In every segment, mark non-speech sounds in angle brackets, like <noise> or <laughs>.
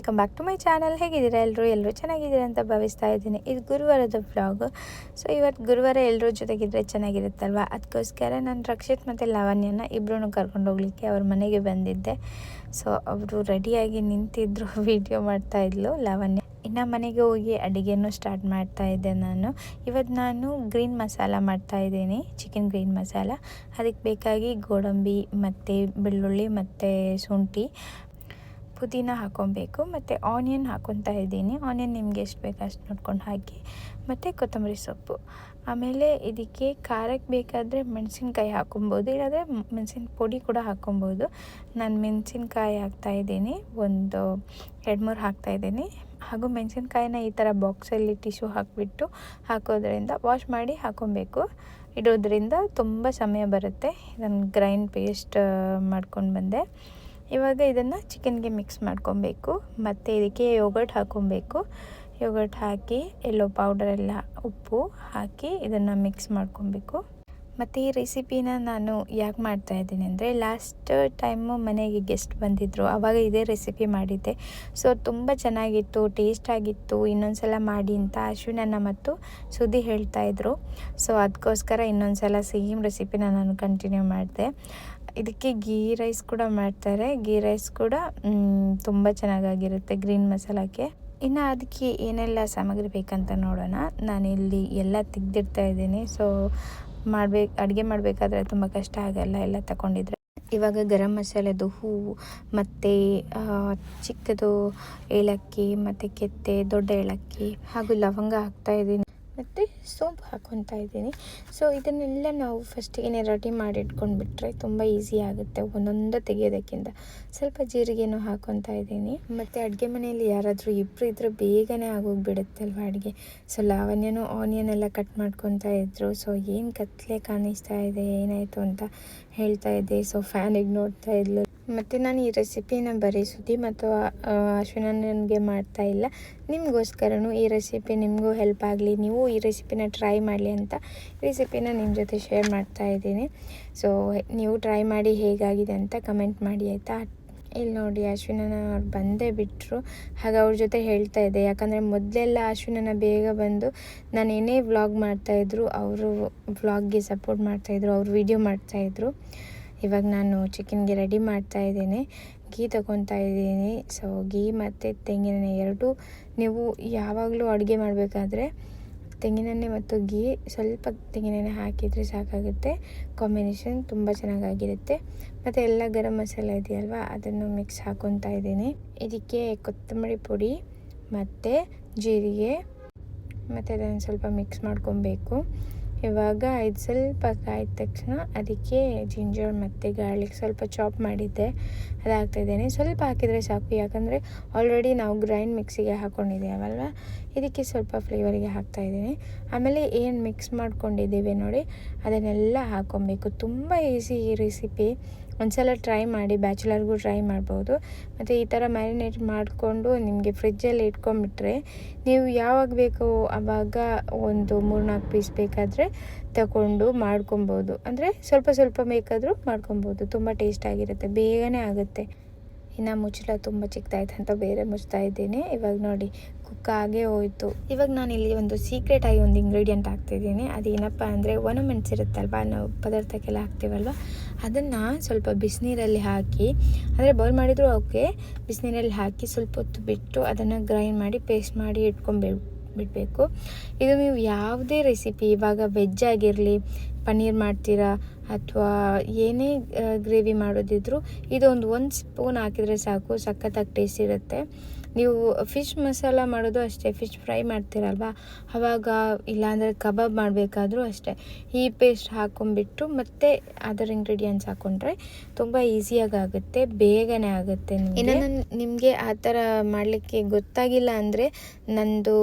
Welcome back to my channel. ಹೇಗಿದ್ದೀರಾ ಎಲ್ಲರೂ ಎಲ್ಲರೂ ಚೆನ್ನಾಗಿದ್ದೀರಾ ಅಂತ ಭಾವಿಸ್ತಾ ಇದ್ದೀನಿ. ಇದು ಗುರುವಾರದ ಬ್ಲಾಗ್ ಸೊ, ಇವತ್ತು ಗುರುವಾರ ಎಲ್ಲರೂ ಜೊತೆಗಿದ್ರೆ ಚೆನ್ನಾಗಿರುತ್ತಲ್ವ? ಅದಕ್ಕೋಸ್ಕರ ನಾನು ರಕ್ಷಿತ್ ಮತ್ತು ಲಾವಣ್ಯನ ಇಬ್ಬರೂ ಕರ್ಕೊಂಡು ಹೋಗ್ಲಿಕ್ಕೆ ಅವ್ರ ಮನೆಗೆ ಬಂದಿದ್ದೆ. ಸೊ, ಅವರು ರೆಡಿಯಾಗಿ ನಿಂತಿದ್ರು. <laughs> ವಿಡಿಯೋ ಮಾಡ್ತಾಯಿದ್ಲು ಲಾವಣ್ಯ. ಇನ್ನು ಮನೆಗೆ ಹೋಗಿ ಅಡುಗೆನೂ ಸ್ಟಾರ್ಟ್ ಮಾಡ್ತಾ ಇದ್ದೆ ನಾನು. ಇವತ್ತು ನಾನು ಗ್ರೀನ್ ಮಸಾಲ ಮಾಡ್ತಾ ಇದ್ದೀನಿ, ಚಿಕನ್ ಗ್ರೀನ್ ಮಸಾಲ. ಅದಕ್ಕೆ ಬೇಕಾಗಿ ಗೋಡಂಬಿ ಮತ್ತು ಬೆಳ್ಳುಳ್ಳಿ ಮತ್ತು ಶುಂಠಿ. ಪುದೀನ ಹಾಕೊಬೇಕು ಮತ್ತು ಆನಿಯನ್ ಹಾಕೊತಾ ಇದ್ದೀನಿ. ಆನಿಯನ್ ನಿಮಗೆ ಎಷ್ಟು ಬೇಕು ಅಷ್ಟು ನೋಡ್ಕೊಂಡು ಹಾಕಿ, ಮತ್ತು ಕೊತ್ತಂಬರಿ ಸೊಪ್ಪು. ಆಮೇಲೆ ಇದಕ್ಕೆ ಖಾರಕ್ಕೆ ಬೇಕಾದರೆ ಮೆಣಸಿನ್ಕಾಯಿ ಹಾಕೊಬೋದು ಇಲ್ಲಾಂದರೆ ಮೆಣಸಿನ ಪುಡಿ ಕೂಡ ಹಾಕೊಬೋದು ನಾನು ಮೆಣಸಿನ್ಕಾಯಿ ಹಾಕ್ತಾಯಿದ್ದೀನಿ ಒಂದು ಎರಡು ಮೂರು ಹಾಕ್ತಾಯಿದ್ದೀನಿ ಹಾಗೂ ಮೆಣಸಿನ್ಕಾಯಿನ ಈ ಥರ ಬಾಕ್ಸಲ್ಲಿ ಟಿಶ್ಯೂ ಹಾಕಿಬಿಟ್ಟು ಹಾಕೋದ್ರಿಂದ, ವಾಶ್ ಮಾಡಿ ಹಾಕೊಬೇಕು ಇಡೋದ್ರಿಂದ ತುಂಬ ಸಮಯ ಬರುತ್ತೆ. ಇದನ್ನು ಗ್ರೈಂಡ್ ಪೇಸ್ಟ್ ಮಾಡ್ಕೊಂಡು ಬಂದೆ. ಇವಾಗ ಇದನ್ನು ಚಿಕನ್ಗೆ ಮಿಕ್ಸ್ ಮಾಡ್ಕೊಬೇಕು. ಮತ್ತು ಇದಕ್ಕೆ ಯೋಗರ್ಟ್ ಹಾಕೊಬೇಕು. ಯೋಗರ್ಟ್ ಹಾಕಿ ಎಲ್ಲೋ ಪೌಡರೆಲ್ಲ ಉಪ್ಪು ಹಾಕಿ ಇದನ್ನು ಮಿಕ್ಸ್ ಮಾಡ್ಕೊಬೇಕು. ಮತ್ತು ಈ ರೆಸಿಪಿನ ನಾನು ಯಾಕೆ ಮಾಡ್ತಾ ಇದ್ದೀನಿ ಅಂದರೆ ಲಾಸ್ಟ್ ಟೈಮು ಮನೆಗೆ ಗೆಸ್ಟ್ ಬಂದಿದ್ದರು ಆವಾಗ ಇದೇ ರೆಸಿಪಿ ಮಾಡಿದ್ದೆ. ಸೊ ತುಂಬ ಚೆನ್ನಾಗಿತ್ತು ಟೇಸ್ಟ್ ಆಗಿತ್ತು ಇನ್ನೊಂದು ಸಲ ಮಾಡಿ ಅಂತ ಅಶ್ವಿನನ್ನ ಮತ್ತು ಸುದ್ದಿ ಹೇಳ್ತಾಯಿದ್ರು ಸೊ ಅದಕ್ಕೋಸ್ಕರ ಇನ್ನೊಂದು ಸಲ ಸೇಮ್ ರೆಸಿಪಿನ ನಾನು ಕಂಟಿನ್ಯೂ ಮಾಡಿದೆ. ಇದಕ್ಕೆ ಗೀ ರೈಸ್ ಕೂಡ ಮಾಡ್ತಾರೆ. ಗೀ ರೈಸ್ ಕೂಡ ತುಂಬ ಚೆನ್ನಾಗಾಗಿರುತ್ತೆ ಗ್ರೀನ್ ಮಸಾಲಕ್ಕೆ. ಇನ್ನು ಅದಕ್ಕೆ ಏನೆಲ್ಲ ಸಾಮಗ್ರಿ ಬೇಕಂತ ನೋಡೋಣ. ನಾನಿಲ್ಲಿ ಎಲ್ಲ ತೆಗ್ದಿಡ್ತಾ ಇದ್ದೀನಿ. ಸೊ ಮಾಡ್ಬೇಕು, ಅಡುಗೆ ಮಾಡಬೇಕಾದ್ರೆ ತುಂಬ ಕಷ್ಟ ಆಗಲ್ಲ ಎಲ್ಲ ತಗೊಂಡಿದ್ರೆ. ಇವಾಗ ಗರಂ ಮಸಾಲೆದು ಹೂವು, ಮತ್ತು ಚಿಕ್ಕದು ಏಲಕ್ಕಿ, ಮತ್ತು ಕೆತ್ತೆ, ದೊಡ್ಡ ಏಲಕ್ಕಿ ಹಾಗೂ ಲವಂಗ ಹಾಕ್ತಾ ಇದ್ದೀನಿ. ಮತ್ತು ಸೋಂಪು ಹಾಕ್ಕೊತಾ ಇದ್ದೀನಿ. ಸೊ ಇದನ್ನೆಲ್ಲ ನಾವು ಫಸ್ಟಿಗೆ ರೆಡಿ ಮಾಡಿ ಇಟ್ಕೊಂಡ್ಬಿಟ್ರೆ ತುಂಬ ಈಸಿ ಆಗುತ್ತೆ ಒಂದೊಂದು ತೆಗೆಯೋದಕ್ಕಿಂತ. ಸ್ವಲ್ಪ ಜೀರಿಗೆನೂ ಹಾಕ್ಕೊತಾ ಇದ್ದೀನಿ. ಮತ್ತು ಅಡುಗೆ ಮನೆಯಲ್ಲಿ ಯಾರಾದರೂ ಇಬ್ಬರು ಇದ್ದರೂ ಬೇಗನೆ ಆಗೋಗ್ಬಿಡುತ್ತಲ್ವಾ ಅಡುಗೆ. ಸೊ ಲಾವಣ್ಯನೂ ಆನಿಯನ್ ಎಲ್ಲ ಕಟ್ ಮಾಡ್ಕೊತಾ ಇದ್ದರು ಸೊ ಏನು ಕತ್ತಲೆ ಕಾಣಿಸ್ತಾ ಇದೆ, ಏನಾಯಿತು ಅಂತ ಹೇಳ್ತಾ ಇದ್ದೆ. ಸೊ ಫ್ಯಾನಿಗೆ ನೋಡ್ತಾ ಇದ್ಲು. ಮತ್ತು ನಾನು ಈ ರೆಸಿಪಿನ ಬರೀ ಸುದ್ದಿ ಮತ್ತು ಅಶ್ವಿನನಿಗೆ ಮಾಡ್ತಾ ಇಲ್ಲ. ನಿಮಗೋಸ್ಕರನೂ ಈ ರೆಸಿಪಿ ನಿಮಗೂ ಹೆಲ್ಪ್ ಆಗಲಿ, ನೀವು ಈ ರೆಸಿಪಿನ ಟ್ರೈ ಮಾಡಲಿ ಅಂತ ರೆಸಿಪಿನ ನಿಮ್ಮ ಜೊತೆ ಶೇರ್ ಮಾಡ್ತಾ ಇದ್ದೀನಿ. ಸೊ, ನೀವು ಟ್ರೈ ಮಾಡಿ ಹೇಗಾಗಿದೆ ಅಂತ ಕಮೆಂಟ್ ಮಾಡಿ, ಆಯಿತಾ? ಇಲ್ಲಿ ನೋಡಿ, ಅಶ್ವಿನನ ಅವ್ರು ಬಂದೇ ಬಿಟ್ಟರು ಹಾಗೆ ಅವ್ರ ಜೊತೆ ಹೇಳ್ತಾ ಇದ್ದೆ. ಯಾಕಂದರೆ ಮೊದಲೆಲ್ಲ ಅಶ್ವಿನನ ಬೇಗ ಬಂದು ನಾನು ಏನೇ ವ್ಲಾಗ್ ಮಾಡ್ತಾಯಿದ್ರು ಅವರು ವ್ಲಾಗ್ಗೆ ಸಪೋರ್ಟ್ ಮಾಡ್ತಾಯಿದ್ರು ಅವ್ರು ವೀಡಿಯೋ ಮಾಡ್ತಾಯಿದ್ರು ಇವಾಗ ನಾನು ಚಿಕನ್ಗೆ ರೆಡಿ ಮಾಡ್ತಾ ಇದ್ದೇನೆ. ಗೀ ತಗೊತಾ ಇದ್ದೀನಿ. ಸೊ ಗೀ ಮತ್ತು ತೆಂಗಿನೆಣ್ಣೆ ಎರಡೂ ನೀವು ಯಾವಾಗಲೂ ಅಡುಗೆ ಮಾಡಬೇಕಾದ್ರೆ ತೆಂಗಿನೆಣ್ಣೆ ಮತ್ತು ಗೀ ಸ್ವಲ್ಪ ತೆಂಗಿನೆಣ್ಣೆ ಹಾಕಿದರೆ ಸಾಕಾಗುತ್ತೆ. ಕಾಂಬಿನೇಷನ್ ತುಂಬ ಚೆನ್ನಾಗಾಗಿರುತ್ತೆ. ಮತ್ತು ಎಲ್ಲ ಗರಂ ಮಸಾಲೆ ಇದೆಯಲ್ವ? ಅದನ್ನು ಮಿಕ್ಸ್ ಹಾಕೊತಾ ಇದ್ದೀನಿ. ಇದಕ್ಕೆ ಕೊತ್ತಂಬರಿ ಪುಡಿ ಮತ್ತು ಜೀರಿಗೆ ಮತ್ತು ಅದನ್ನು ಸ್ವಲ್ಪ ಮಿಕ್ಸ್ ಮಾಡ್ಕೊಬೇಕು ಇವಾಗ ಇದು ಸ್ವಲ್ಪ ಕಾಯ್ದ ತಕ್ಷಣ ಅದಕ್ಕೆ ಜಿಂಜರ್ ಮತ್ತು ಗಾರ್ಲಿಕ್ ಸ್ವಲ್ಪ ಚಾಪ್ ಮಾಡಿದ್ದೆ. ಅದು ಹಾಕ್ತಾಯಿದ್ದೇನೆ ಸ್ವಲ್ಪ ಹಾಕಿದರೆ ಸಾಕು. ಯಾಕಂದರೆ ಆಲ್ರೆಡಿ ನಾವು ಗ್ರೈಂಡ್ ಮಿಕ್ಸಿಗೆ ಹಾಕ್ಕೊಂಡಿದ್ದೀವಲ್ವ ಇದಕ್ಕೆ ಸ್ವಲ್ಪ ಫ್ಲೇವರಿಗೆ ಹಾಕ್ತಾಯಿದ್ದೀನಿ ಆಮೇಲೆ ಏನು ಮಿಕ್ಸ್ ಮಾಡ್ಕೊಂಡಿದ್ದೀವಿ ನೋಡಿ, ಅದನ್ನೆಲ್ಲ ಹಾಕ್ಕೊಬೇಕು ತುಂಬ ಈಸಿ ಈ ರೆಸಿಪಿ ಒಂದ್ಸಲ ಟ್ರೈ ಮಾಡಿ ಬ್ಯಾಚುಲರ್ಗೂ ಟ್ರೈ ಮಾಡ್ಬೋದು. ಮತ್ತು ಈ ಥರ ಮ್ಯಾರಿನೇಟ್ ಮಾಡಿಕೊಂಡು ನಿಮಗೆ ಫ್ರಿಜ್ಜಲ್ಲಿ ಇಟ್ಕೊಂಡ್ಬಿಟ್ರೆ, ನೀವು ಯಾವಾಗ ಬೇಕೋ ಆವಾಗ ಒಂದು ಮೂರು ನಾಲ್ಕು ಪೀಸ್ ಬೇಕಾದರೆ ತಗೊಂಡು ಮಾಡ್ಕೊಬೋದು. ಅಂದರೆ ಸ್ವಲ್ಪ ಸ್ವಲ್ಪ ಬೇಕಾದರೂ ಮಾಡ್ಕೊಬೋದು. ತುಂಬ ಟೇಸ್ಟಾಗಿರುತ್ತೆ ಬೇಗನೆ ಆಗುತ್ತೆ. ಇನ್ನು ಮುಚ್ಚಳ ತುಂಬ ಚಿಕ್ಕದಾಯ್ತು ಅಂತ ಬೇರೆ ಮುಚ್ತಾ ಇದ್ದೀನಿ. ಇವಾಗ ನೋಡಿ ಕುಕ್ ಆಗೇ ಹೋಯಿತು. ಇವಾಗ ನಾನು ಇಲ್ಲಿ ಒಂದು ಸೀಕ್ರೆಟ್ ಆಗಿ ಒಂದು ಇಂಗ್ರೀಡಿಯೆಂಟ್ ಹಾಕ್ತಿದ್ದೀನಿ. ಅದೇನಪ್ಪ ಅಂದರೆ ಒಣಮೆಣಸಿರುತ್ತಲ್ವ ನಾವು ಪದಾರ್ಥಕ್ಕೆಲ್ಲ ಹಾಕ್ತೀವಲ್ವ, ಅದನ್ನು ಸ್ವಲ್ಪ ಬಿಸಿನೀರಲ್ಲಿ ಹಾಕಿ, ಅಂದರೆ ಬಾಯ್ಲ್ ಮಾಡಿದರೂ ಓಕೆ ಬಿಸಿನೀರಲ್ಲಿ ಹಾಕಿ ಸ್ವಲ್ಪ ಹೊತ್ತು ಬಿಟ್ಟು ಅದನ್ನು ಗ್ರೈಂಡ್ ಮಾಡಿ ಪೇಸ್ಟ್ ಮಾಡಿ ಇಟ್ಕೊಂಡ್ಬಿಡ್ ಬಿಡಬೇಕು. ಇದು ನೀವು ಯಾವುದೇ ರೆಸಿಪಿ ಇವಾಗ ವೆಜ್ ಆಗಿರಲಿ, ಪನ್ನೀರ್ ಮಾಡ್ತೀರಾ ಅಥವಾ ಏನೇ ಗ್ರೇವಿ ಮಾಡೋದಿದ್ರು, ಇದೊಂದು ಒಂದು ಸ್ಪೂನ್ ಹಾಕಿದರೆ ಸಾಕು, ಸಖತ್ತಾಗಿ ಟೇಸ್ಟ್ ಇರುತ್ತೆ. ನೀವು ಫಿಶ್ ಮಸಾಲ ಮಾಡೋದು ಅಷ್ಟೇ ಫಿಶ್ ಫ್ರೈ ಮಾಡ್ತೀರಲ್ವ? ಅವಾಗ ಇಲ್ಲಾಂದರೆ ಕಬಾಬ್ ಮಾಡಬೇಕಾದ್ರೂ ಅಷ್ಟೇ. ಈ ಪೇಸ್ಟ್ ಹಾಕೊಂಡ್ಬಿಟ್ಟು ಮತ್ತೆ ಅದರ್ ಇಂಗ್ರೀಡಿಯೆಂಟ್ಸ್ ಹಾಕ್ಕೊಂಡ್ರೆ ತುಂಬ ಈಸಿಯಾಗಿ ಆಗುತ್ತೆ, ಬೇಗನೆ ಆಗುತ್ತೆ ಇನ್ನು ನಾನು ನಿಮಗೆ ಆ ಥರ ಮಾಡಲಿಕ್ಕೆ ಗೊತ್ತಾಗಿಲ್ಲ ಅಂದರೆ ನಂದು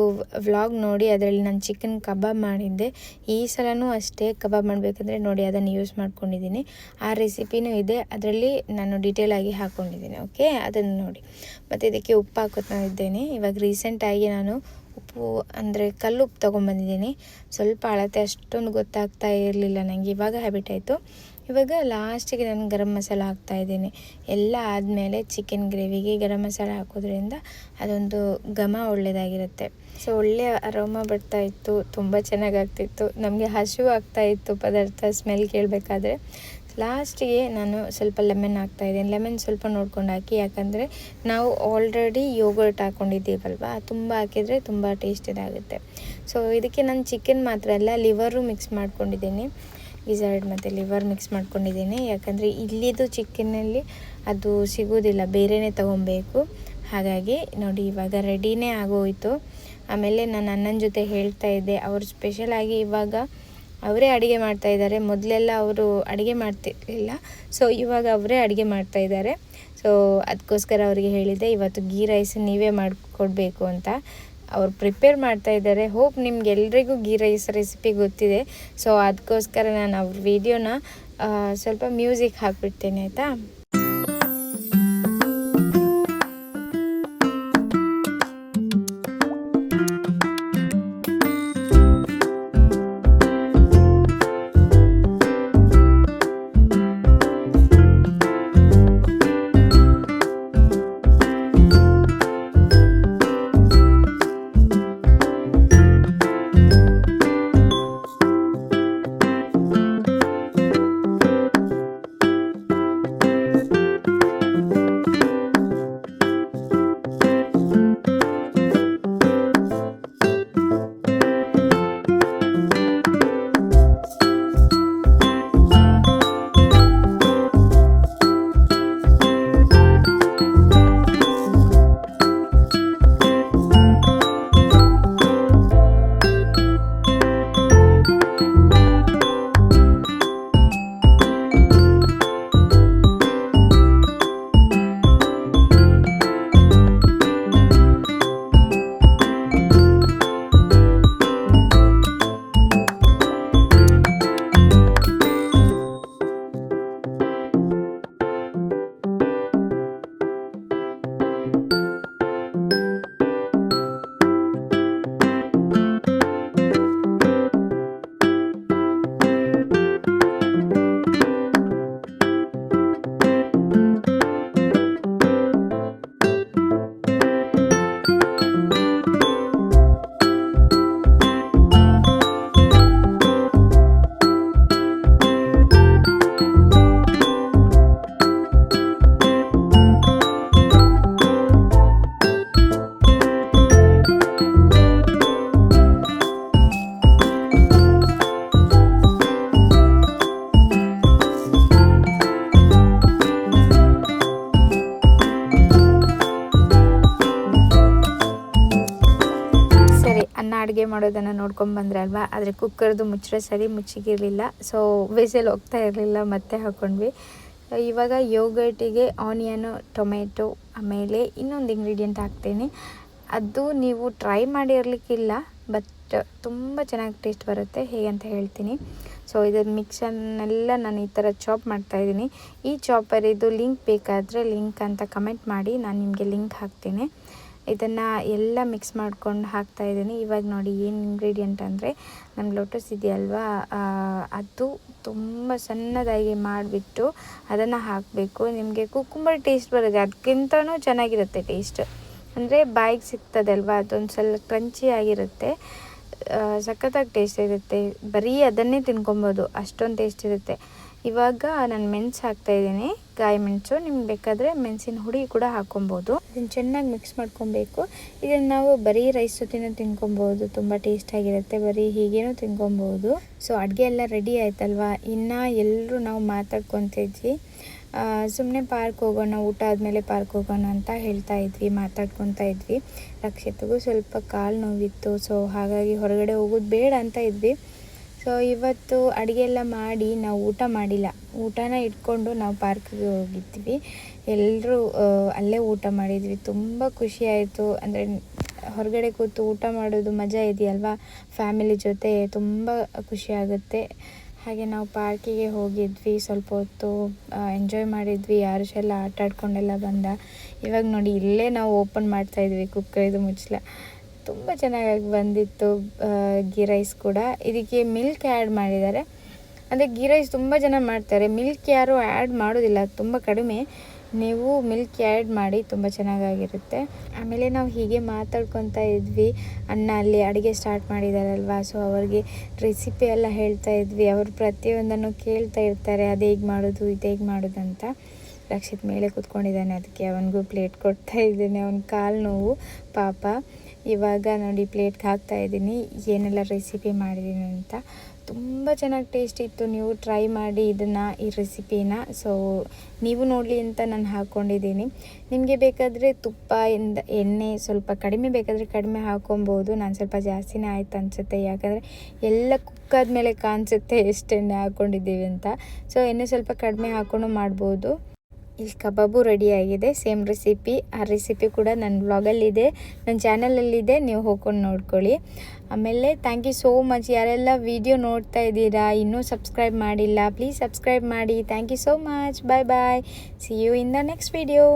ವ್ಲಾಗ್ ನೋಡಿ, ಅದರಲ್ಲಿ ನಾನು ಚಿಕನ್ ಕಬಾಬ್ ಮಾಡಿದ್ದೆ. ಈ ಸಲನೂ ಅಷ್ಟೇ ಕಬಾಬ್ ಮಾಡಬೇಕಂದ್ರೆ ನೋಡಿ, ಅದನ್ನು ಯೂಸ್ ಮಾಡ್ಕೊಂಡಿದ್ದೀನಿ. ಆ ರೆಸಿಪಿನೂ ಇದೆ, ಅದರಲ್ಲಿ ನಾನು ಡೀಟೇಲಾಗಿ ಹಾಕ್ಕೊಂಡಿದ್ದೀನಿ ಓಕೆ ಅದನ್ನು ನೋಡಿ. ಮತ್ತು ಇದಕ್ಕೆ ಉಪ್ಪು ಹಾಕುತ್ತಾ ಇದ್ದೇನೆ. ಇವಾಗ ರೀಸೆಂಟಾಗಿ ನಾನು ಉಪ್ಪು ಅಂದರೆ ಕಲ್ಲು ಉಪ್ಪು ತೊಗೊಂಬಂದಿದ್ದೀನಿ ಸ್ವಲ್ಪ ಅಳತೆ ಅಷ್ಟೊಂದು ಗೊತ್ತಾಗ್ತಾ ಇರಲಿಲ್ಲ ನನಗೆ ಇವಾಗ ಹ್ಯಾಬಿಟ್ ಆಯಿತು. ಇವಾಗ ಲಾಸ್ಟಿಗೆ ನಾನು ಗರಂ ಮಸಾಲ ಹಾಕ್ತಾ ಇದ್ದೀನಿ. ಎಲ್ಲ ಆದಮೇಲೆ ಚಿಕನ್ ಗ್ರೇವಿಗೆ ಗರಂ ಮಸಾಲ ಹಾಕೋದ್ರಿಂದ ಅದೊಂದು ಘಮ ಒಳ್ಳೆಯದಾಗಿರುತ್ತೆ ಸೊ ಒಳ್ಳೆಯ ಅರೋಮ ಬರ್ತಾ ಇತ್ತು. ತುಂಬ ಚೆನ್ನಾಗಾಗ್ತಿತ್ತು ನಮಗೆ ಹಸಿವು ಆಗ್ತಾ ಇತ್ತು ಪದಾರ್ಥ ಸ್ಮೆಲ್ ಕೇಳಬೇಕಾದ್ರೆ. ಲಾಸ್ಟಿಗೆ ನಾನು ಸ್ವಲ್ಪ ಲೆಮನ್ ಇದ್ದೀನಿ. ಲೆಮನ್ ಸ್ವಲ್ಪ ನೋಡ್ಕೊಂಡು ಹಾಕಿ, ಯಾಕಂದರೆ ನಾವು ಆಲ್ರೆಡಿ ಯೋಗರ್ಟ್ ಹಾಕ್ಕೊಂಡಿದ್ದೀವಲ್ವ ತುಂಬ ಹಾಕಿದರೆ ತುಂಬ ಟೇಸ್ಟ್ ಇದಾಗುತ್ತೆ. ಸೊ ಇದಕ್ಕೆ ನಾನು ಚಿಕನ್ ಮಾತ್ರ ಅಲ್ಲ ಲಿವರು ಮಿಕ್ಸ್ ಮಾಡ್ಕೊಂಡಿದ್ದೀನಿ. ಗಿಝರ್ಡ್ ಮತ್ತು ಲಿವರ್ ಮಿಕ್ಸ್ ಮಾಡ್ಕೊಂಡಿದ್ದೀನಿ. ಯಾಕಂದರೆ ಇಲ್ಲಿದು ಚಿಕನ್ನಲ್ಲಿ ಅದು ಸಿಗೋದಿಲ್ಲ ಬೇರೆಯೇ ತೊಗೊಬೇಕು. ಹಾಗಾಗಿ ನೋಡಿ, ಇವಾಗ ರೆಡಿನೇ ಆಗೋಯಿತು. ಆಮೇಲೆ ನಾನು ಅಣ್ಣನ ಜೊತೆ ಹೇಳ್ತಾ ಇದ್ದೆ, ಅವರು ಸ್ಪೆಷಲಾಗಿ ಇವಾಗ ಅವರೇ ಅಡುಗೆ ಮಾಡ್ತಾ ಇದ್ದಾರೆ. ಮೊದಲೆಲ್ಲ ಅವರು ಅಡುಗೆ ಮಾಡ್ತಿರ್ಲಿಲ್ಲ. ಸೊ ಇವಾಗ ಅವರೇ ಅಡುಗೆ ಮಾಡ್ತಾ ಇದ್ದಾರೆ. ಸೊ ಅದಕ್ಕೋಸ್ಕರ ಅವರಿಗೆ ಹೇಳಿದೆ, ಇವತ್ತು ಗೀ ರೈಸ್ ನೀವೇ ಮಾಡಿಕೊಡ್ಬೇಕು ಅಂತ. ಅವ್ರು ಪ್ರಿಪೇರ್ ಮಾಡ್ತಾ ಇದ್ದಾರೆ. ಹೋಪ್ ನಿಮ್ಗೆ ಎಲ್ರಿಗೂ ಗೀ ರೈಸ್ ರೆಸಿಪಿ ಗೊತ್ತಿದೆ. ಸೊ ಅದಕ್ಕೋಸ್ಕರ ನಾನು ಅವ್ರ ವಿಡಿಯೋನ ಸ್ವಲ್ಪ ಮ್ಯೂಸಿಕ್ ಹಾಕ್ಬಿಡ್ತೇನೆ, ಆಯಿತಾ? ಮಾಡೋದನ್ನು ನೋಡ್ಕೊಂಡು ಬಂದ್ರೆ ಅಲ್ವಾ? ಆದರೆ ಕುಕ್ಕರ್ದು ಮುಚ್ಚಳ ಸರಿ ಮುಚ್ಚಿಗಿರಲಿಲ್ಲ. ಸೊ ವಿಸಲ್ ಹೋಗ್ತಾ ಇರಲಿಲ್ಲ, ಮತ್ತೆ ಹಾಕ್ಕೊಂಡ್ವಿ ಇವಾಗ ಯೋಗರ್ಟಿಗೆ ಆನಿಯನು, ಟೊಮೆಟೊ, ಆಮೇಲೆ ಇನ್ನೊಂದು ಇಂಗ್ರೀಡಿಯೆಂಟ್ ಹಾಕ್ತೀನಿ. ಅದು ನೀವು ಟ್ರೈ ಮಾಡಿರಲಿಕ್ಕಿಲ್ಲ ಬಟ್ ತುಂಬ ಚೆನ್ನಾಗಿ ಟೇಸ್ಟ್ ಬರುತ್ತೆ, ಹೇಗೆ ಅಂತ ಹೇಳ್ತೀನಿ. ಸೊ ಇದರ ಮಿಕ್ಸನ್ನೆಲ್ಲ ನಾನು ಈ ಥರ ಚಾಪ್ ಮಾಡ್ತಾಯಿದ್ದೀನಿ ಈ ಚಾಪರ್ ಲಿಂಕ್ ಬೇಕಾದರೆ ಲಿಂಕ್ ಅಂತ ಕಮೆಂಟ್ ಮಾಡಿ, ನಾನು ನಿಮಗೆ ಲಿಂಕ್ ಹಾಕ್ತೀನಿ. ಇದನ್ನು ಎಲ್ಲ ಮಿಕ್ಸ್ ಮಾಡ್ಕೊಂಡು ಹಾಕ್ತಾ ಇದ್ದೀನಿ. ಇವಾಗ ನೋಡಿ ಏನು ಇಂಗ್ರೀಡಿಯೆಂಟ್ ಅಂದರೆ ನಮ್ಮ ಲೋಟಸ್ ಇದೆಯಲ್ವಾ ಅದು ತುಂಬ ಸಣ್ಣದಾಗಿ ಮಾಡಿಬಿಟ್ಟು ಅದನ್ನು ಹಾಕಬೇಕು. ನಿಮಗೆ ಕುಕ್ಕುಂಬರ್ ಟೇಸ್ಟ್ ಬರುತ್ತೆ. ಅದಕ್ಕಿಂತನೂ ಚೆನ್ನಾಗಿರುತ್ತೆ ಟೇಸ್ಟ್ ಅಂದರೆ ಬಾಯಿಗೆ ಸಿಗ್ತದಲ್ವಾ? ಅದೊಂದು ಸ್ವಲ್ಪ ಕ್ರಂಚಿ ಆಗಿರುತ್ತೆ. ಸಖತ್ತಾಗಿ ಟೇಸ್ಟ್ ಇರುತ್ತೆ. ಬರೀ ಅದನ್ನೇ ತಿನ್ಕೊಬೋದು. ಅಷ್ಟೊಂದು ಟೇಸ್ಟ್ ಇರುತ್ತೆ. ಇವಾಗ ನಾನು ಮೆಣಸು ಹಾಕ್ತಾ ಇದ್ದೀನಿ. ಗಾಯಿ ಮೆಣಸು, ನಿಮ್ಗೆ ಬೇಕಾದರೆ ಮೆಣಸಿನ ಹುಡಿ ಕೂಡ ಹಾಕ್ಕೊಬೋದು ಇದನ್ನು ಚೆನ್ನಾಗಿ ಮಿಕ್ಸ್ ಮಾಡ್ಕೊಬೇಕು. ಇದನ್ನು ನಾವು ಬರೀ ರೈಸ್ ಜೊತೆನೂ ತಿನ್ಕೊಬೋದು. ತುಂಬ ಟೇಸ್ಟಾಗಿರುತ್ತೆ ಬರೀ ಹೀಗೇನೂ ತಿನ್ಕೊಬೋದು. ಸೊ ಅಡುಗೆ ಎಲ್ಲ ರೆಡಿ ಆಯ್ತಲ್ವಾ? ಇನ್ನು ಎಲ್ಲರೂ ನಾವು ಮಾತಾಡ್ಕೊತಿದ್ವಿ. ಸುಮ್ಮನೆ ಪಾರ್ಕ್ ಹೋಗೋಣ, ಊಟ ಆದಮೇಲೆ ಪಾರ್ಕ್ ಹೋಗೋಣ ಅಂತ ಹೇಳ್ತಾ ಇದ್ವಿ, ಮಾತಾಡ್ಕೊತಾ ಇದ್ವಿ. ರಕ್ಷಿತ್ಗೂ ಸ್ವಲ್ಪ ಕಾಲು ನೋವಿತ್ತು. ಸೊ ಹಾಗಾಗಿ ಹೊರಗಡೆ ಹೋಗೋದು ಬೇಡ ಅಂತ ಇದ್ವಿ. ಸೊ ಇವತ್ತು ಅಡುಗೆ ಎಲ್ಲ ಮಾಡಿ ನಾವು ಊಟ ಮಾಡಿಲ್ಲ. ಊಟನ ಇಟ್ಕೊಂಡು ನಾವು ಪಾರ್ಕ್ಗೆ ಹೋಗಿದ್ವಿ. ಎಲ್ಲರೂ ಅಲ್ಲೇ ಊಟ ಮಾಡಿದ್ವಿ. ತುಂಬ ಖುಷಿಯಾಯಿತು ಅಂದರೆ, ಹೊರಗಡೆ ಕೂತು ಊಟ ಮಾಡೋದು ಮಜಾ ಇದೆಯಲ್ವಾ? ಫ್ಯಾಮಿಲಿ ಜೊತೆ ತುಂಬ ಖುಷಿ ಆಗುತ್ತೆ. ಹಾಗೆ ನಾವು ಪಾರ್ಕಿಗೆ ಹೋಗಿದ್ವಿ. ಸ್ವಲ್ಪ ಹೊತ್ತು ಎಂಜಾಯ್ ಮಾಡಿದ್ವಿ. ಯಾರು ಎಲ್ಲ ಆಟ ಆಡ್ಕೊಂಡೆಲ್ಲ ಬಂದ. ಇವಾಗ ನೋಡಿ, ಇಲ್ಲೇ ನಾವು ಓಪನ್ ಮಾಡ್ತಾಯಿದ್ವಿ ಕುಕ್ಕರ್ ಇದು ಮುಚ್ಚಲ ತುಂಬ ಚೆನ್ನಾಗಿ ಬಂದಿತ್ತು ಗೀ ರೈಸ್ ಕೂಡ. ಇದಕ್ಕೆ ಮಿಲ್ಕ್ ಆ್ಯಡ್ ಮಾಡಿದ್ದಾರೆ. ಅಂದರೆ ಗೀ ರೈಸ್ ತುಂಬ ಜನ ಮಾಡ್ತಾರೆ. ಮಿಲ್ಕ್ ಯಾರು ಆ್ಯಡ್ ಮಾಡೋದಿಲ್ಲ, ತುಂಬ ಕಡಿಮೆ. ನೀವು ಮಿಲ್ಕ್ ಆ್ಯಡ್ ಮಾಡಿ ತುಂಬ ಚೆನ್ನಾಗಾಗಿರುತ್ತೆ. ಆಮೇಲೆ ನಾವು ಹೀಗೆ ಮಾತಾಡ್ಕೊತಾ ಇದ್ವಿ. ಅಣ್ಣ ಅಲ್ಲಿ ಅಡುಗೆ ಸ್ಟಾರ್ಟ್ ಮಾಡಿದಾರಲ್ವಾ? ಸೊ ಅವ್ರಿಗೆ ರೆಸಿಪಿ ಎಲ್ಲ ಹೇಳ್ತಾ ಇದ್ವಿ. ಅವರು ಪ್ರತಿಯೊಂದನ್ನು ಕೇಳ್ತಾ ಇರ್ತಾರೆ. ಅದು ಹೇಗೆ ಮಾಡೋದು, ಇದು ಹೇಗೆ ಮಾಡೋದು ಅಂತ. ರಕ್ಷಿತ್ ಮೇಲೆ ಕೂತ್ಕೊಂಡಿದ್ದಾನೆ. ಅದಕ್ಕೆ ಅವನಿಗೂ ಪ್ಲೇಟ್ ಕೊಡ್ತಾ ಇದ್ದೇನೆ. ಅವನ ಕಾಲು ನೋವು, ಪಾಪ. ಇವಾಗ ನೋಡಿ ಪ್ಲೇಟ್ಗೆ ಹಾಕ್ತಾ ಇದ್ದೀನಿ. ಏನೆಲ್ಲ ರೆಸಿಪಿ ಮಾಡಿದ್ದೀನಿ ಅಂತ. ತುಂಬ ಚೆನ್ನಾಗಿ ಟೇಸ್ಟ್ ಇತ್ತು. ನೀವು ಟ್ರೈ ಮಾಡಿ ಇದನ್ನು, ಈ ರೆಸಿಪಿನ ಸೊ ನೀವು ನೋಡಲಿ ಅಂತ ನಾನು ಹಾಕ್ಕೊಂಡಿದ್ದೀನಿ ನಿಮಗೆ ಬೇಕಾದರೆ ತುಪ್ಪ, ಇಂದ, ಎಣ್ಣೆ ಸ್ವಲ್ಪ ಕಡಿಮೆ ಬೇಕಾದರೆ ಕಡಿಮೆ ಹಾಕ್ಕೊಬೋದು ನಾನು ಸ್ವಲ್ಪ ಜಾಸ್ತಿನೇ ಆಯ್ತು ಅನಿಸುತ್ತೆ. ಯಾಕಂದರೆ ಎಲ್ಲ ಕುಕ್ ಆದಮೇಲೆ ಕಾಣಿಸುತ್ತೆ ಎಷ್ಟು ಎಣ್ಣೆ ಹಾಕ್ಕೊಂಡಿದ್ದೀವಿ ಅಂತ. ಸೊ ಎಣ್ಣೆ ಸ್ವಲ್ಪ ಕಡಿಮೆ ಹಾಕ್ಕೊಂಡು ಮಾಡ್ಬೋದು. ಇಲ್ಲಿ ಕಬಾಬು ರೆಡಿ ಆಗಿದೆ. ಸೇಮ್ ರೆಸಿಪಿ ಆ ರೆಸಿಪಿ ಕೂಡ ನನ್ನ ಬ್ಲಾಗಲ್ಲಿದೆ ನನ್ನ ಚಾನಲಲ್ಲಿದೆ ನೀವು ಹೋಗ್ಕೊಂಡು ನೋಡ್ಕೊಳ್ಳಿ. ಆಮೇಲೆ ಥ್ಯಾಂಕ್ ಯು ಸೋ ಮಚ್ ಯಾರೆಲ್ಲ ವಿಡಿಯೋ ನೋಡ್ತಾ ಇದ್ದೀರಾ, ಇನ್ನೂ ಸಬ್ಸ್ಕ್ರೈಬ್ ಮಾಡಿಲ್ಲ ಪ್ಲೀಸ್ ಸಬ್ಸ್ಕ್ರೈಬ್ ಮಾಡಿ. Thank you so much bye bye see you in the next video